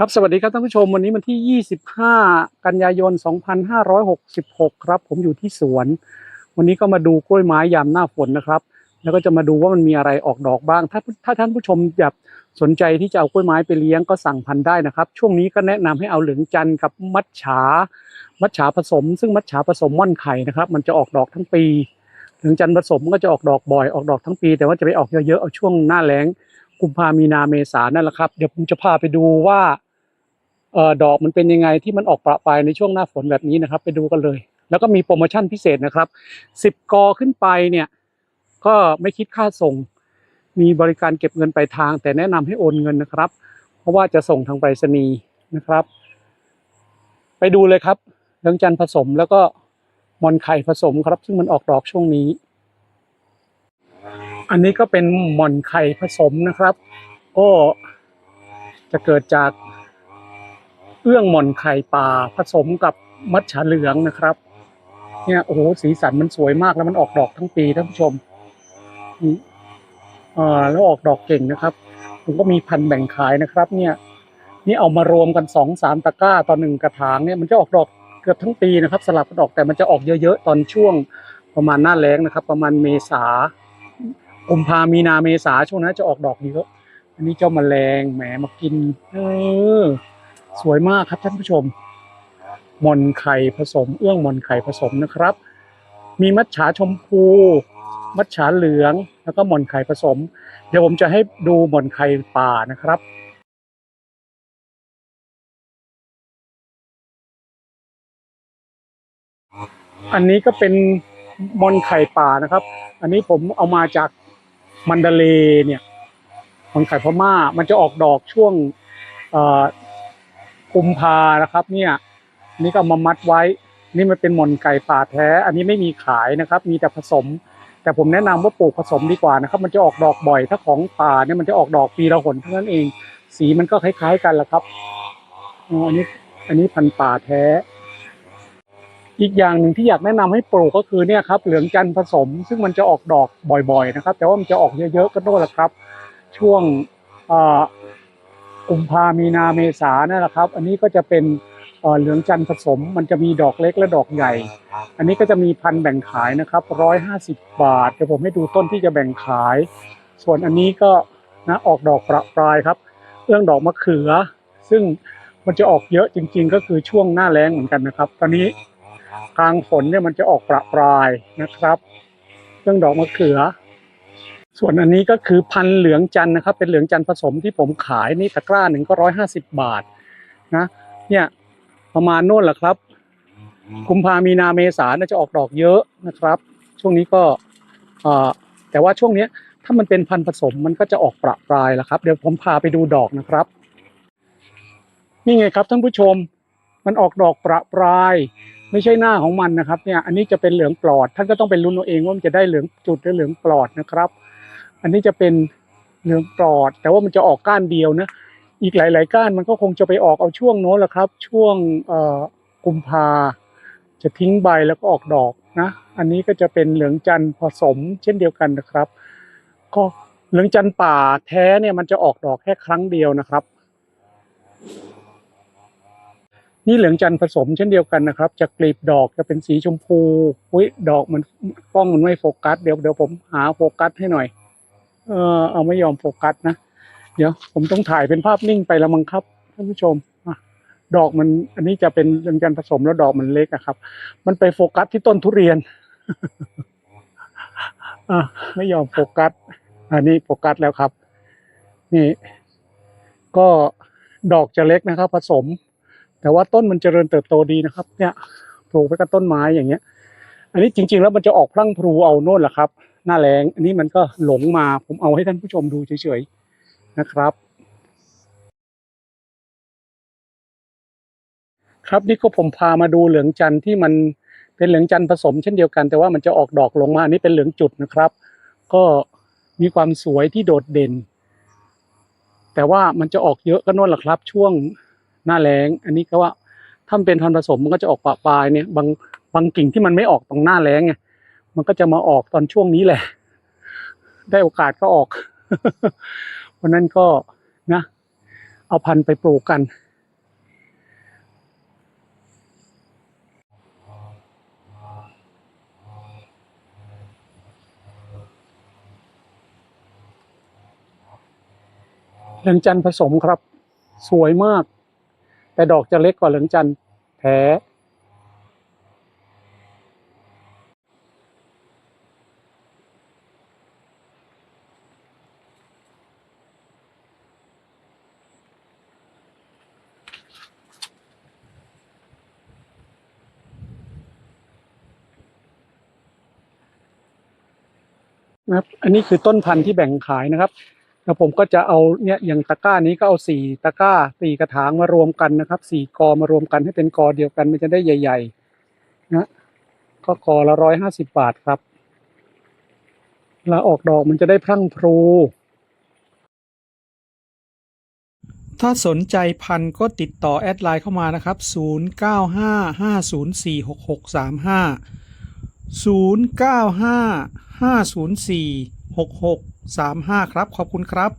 ครับสวัสดีครับท่านผู้ชมวันนี้วันที่ 25 กันยายน 2566 ครับ ผมอยู่ที่สวน วันนี้ก็มาดูกล้วยไม้ยามหน้าฝนนะครับ แล้วก็จะมาดูว่ามันมีอะไรออกดอกบ้าง ถ้าถ้าท่านผู้ชมอยากสนใจที่จะเอากล้วยไม้ไปเลี้ยงก็สั่งพันธุ์ได้นะครับ ช่วงนี้ก็แนะนำให้เอาเหลืองจันทร์กับมัดฉา มัดฉาผสม ซึ่งมัดฉาผสมม่อนไข่นะครับ มันจะออกดอกทั้งปี เหลืองจันทร์ผสมก็จะออกดอกบ่อยออกดอกทั้งปี แต่ว่าจะไปออกเยอะๆเอาช่วงหน้าแล้งกุมภามีนาเมษานั่นแหละครับ เดี๋ยวผมจะพาไปดูว่า ดอกมันเป็นยังไงที่มันออกประปรายในช่วงหน้าฝนแบบนี้นะครับ ไปดูกันเลย แล้วก็มีโปรโมชั่นพิเศษนะครับสิบกอขึ้นไปเนี่ยก็ไม่คิดค่าส่ง มีบริการเก็บเงินปลายทาง แต่แนะนำให้โอนเงินนะครับ เพราะว่าจะส่งทางไปรษณีย์นะครับ ไปดูเลยครับเรื่องจันผสมแล้วก็มอนไข่ผสมครับ ซึ่งมันออกดอกช่วงนี้ อันนี้ก็เป็นหม่อนไข่ผสมนะครับ ก็จะเกิดจาก อื้องหม่อนไข่ป่าผสมกับมัดฉาเหลืองนะครับ เนี่ยโอ้โหสีสันมันสวยมากแล้วมันออกดอกทั้งปีท่านผู้ชมอ่าแล้วออกดอกเก่งนะครับ ผมก็มีพันแบ่งขายนะครับ เนี่ย นี่เอามารวมกันสองสามตะกร้าต่อหนึ่งกระถางเนี่ยมันจะออกดอกเกือบทั้งปีนะครับ สลับกันออกแต่มันจะออกเยอะๆตอนช่วงประมาณหน้าแล้งนะครับ ประมาณเมษากุมภามีนาเมษาช่วงนั้นจะออกดอกเยอะอันนี้เจ้าแมลงแหมมากิน เออ สวยมากครับท่านผู้ชมหมอนไข่ผสม เอื้องหมอนไข่ผสมนะครับ มีมัดฉาชมพู มัดฉาเหลืองแล้วก็หมอนไข่ผสม เดี๋ยวผมจะให้ดูหมอนไข่ป่านะครับอันนี้ก็เป็นมอนไข่ป่านะครับ อันนี้ผมเอามาจากมันดาเลเนี่ยมอนไข่พม่า มันจะออกดอกช่วงเอ่อ กุมภานะครับ เนี่ยนี่ก็มามัดไว้ นี่มันเป็นหมอนไก่ป่าแท้ อันนี้ไม่มีขายนะครับ มีแต่ผสม แต่ผมแนะนำว่าปลูกผสมดีกว่านะครับ มันจะออกดอกบ่อย ถ้าของป่าเนี่ยมันจะออกดอกปีละหนเท่านั้นเอง สีมันก็คล้าย ๆกันแหละครับอ๋ออันนี้ อันนี้พันป่าแท้ อีกอย่างหนึ่งที่อยากแนะนำให้ปลูกก็คือเนี่ยครับเหลืองจันทร์ผสม ซึ่งมันจะออกดอกบ่อย ๆ นะครับ แต่ว่ามันจะออกเยอะๆก็โน่นแหละครับ ช่วงอ่อ กุมภามีนาเมษานั่นแหละครับ อันนี้ก็จะเป็นเอ่อเหลืองจันทร์ผสม มันจะมีดอกเล็กและดอกใหญ่ อันนี้ก็จะมีพันธุ์แบ่งขายนะครับร้อยห้าสิบบาทเดี๋ยวผมให้ดูต้นที่จะแบ่งขาย ส่วนอันนี้ก็นะออกดอกประปรายครับ เรื่องดอกมะเขือ ซึ่งมันจะออกเยอะจริง ๆ ก็คือช่วงหน้าแล้งเหมือนกันนะครับ ตอนนี้กลางฝนเนี่ยมันจะออกประปรายนะครับ เรื่องดอกมะเขือ ส่วนอันนี้ก็คือพันเหลืองจันนะครับ เป็นเหลืองจันผสมที่ผมขายนี่ตะกร้าหนึ่งก็ร้อยห้าสิบบาทนะเนี่ยประมาณโน่นแหละครับกุมภามีนาเมษาน่าจะออกดอกเยอะนะครับ ช่วงนี้ก็แต่ว่าช่วงนี้ถ้ามันเป็นพันผสมมันก็จะออกประปรายแล้วครับ เดี๋ยวผมพาไปดูดอกนะครับนี่ไงครับท่านผู้ชมมันออกดอกประปราย ไม่ใช่หน้าของมันนะครับเนี่ยอันนี้จะเป็นเหลืองปลอด ท่านก็ต้องเป็นรุ่นเอาเองว่ามันจะได้เหลืองจุดหรือเหลืองปลอดนะครับ อันนี้จะเป็นเหลืองปลอด แต่ว่ามันจะออกก้านเดียวนะ อีกหลาย ๆ ก้านมันก็คงจะไปออกเอาช่วงโน้นแหละครับ ช่วงเอ่อกุมภาจะทิ้งใบแล้วก็ออกดอกนะ อันนี้ก็จะเป็นเหลืองจันทร์ผสมเช่นเดียวกันนะครับ ก็เหลืองจันทร์ป่าแท้เนี่ยมันจะออกดอกแค่ครั้งเดียวนะครับ นี่เหลืองจันทร์ผสมเช่นเดียวกันนะครับ จะกลีบดอกจะเป็นสีชมพูอุ้ยดอกมันกล้องมันไม่โฟกัส เดี๋ยวเดี๋ยวผมหาโฟกัสให้หน่อย เออเอาไม่ยอมโฟกัสนะ เดี๋ยวผมต้องถ่ายเป็นภาพนิ่งไปล้วมั้งครับท่านผู้ชมอดอกมันอันนี้จะเป็นเหลืองจันทร์ผสมแล้วดอกมันเล็กอะครับ มันไปโฟกัสที่ต้นทุเรียนอะไม่ยอมโฟกัส อันนี้โฟกัสแล้วครับ นี่ ก็ดอกจะเล็กนะครับ ผสม แต่ว่าต้นมันเจริญเติบโตดีนะครับ เนี่ยปลูกไว้กับต้นไม้อย่างเงี้ย อันนี้จริง ๆ แล้วมันจะออกพลั่งพลูเอาโน่นแหละครับ หน้าแรงอันนี้มันก็หลงมาผมเอาให้ท่านผู้ชมดูเฉยๆนะครับ ครับนี่ก็ผมพามาดูเหลืองจันทร์ที่มันเป็นเหลืองจันทร์ผสมเช่นเดียวกัน แต่ว่ามันจะออกดอกลงมาอันนี้เป็นเหลืองจุดนะครับ ก็มีความสวยที่โดดเด่น แต่ว่ามันจะออกเยอะก็นั่นแหละครับ ช่วงหน้าแล้งอันนี้ก็ว่าถ้ามันเป็นพันผสมมันก็จะออกปะปลายเนี่ยบางบางกิ่งที่มันไม่ออกตรงหน้าแล้งไง มันก็จะมาออกตอนช่วงนี้แหละ ได้โอกาสก็ออกวันนั้นก็นะ เอาพันธุ์ไปปลูกกัน เหลืองจันทร์ผสมครับ สวยมาก แต่ดอกจะเล็กกว่าเหลืองจันทร์แท้ นะครับ อันนี้คือต้นพันธุ์ที่แบ่งขายนะครับแล้วผมก็จะเอาเนี่ยอย่างตะกร้านี้ก็เอาสี่ตะกร้าสี่กระถางมารวมกันนะครับสี่กอมารวมกันให้เป็นกอเดียวกันมันจะได้ใหญ่ ๆ นะก็กอละร้อยห้าสิบบาทครับเวลาออกดอกมันจะได้พรั่งพรูถ้าสนใจพันธุ์ก็ติดต่อแอดไลน์เข้ามานะครับ 0955046635 0955046635 ครับ ขอบคุณครับ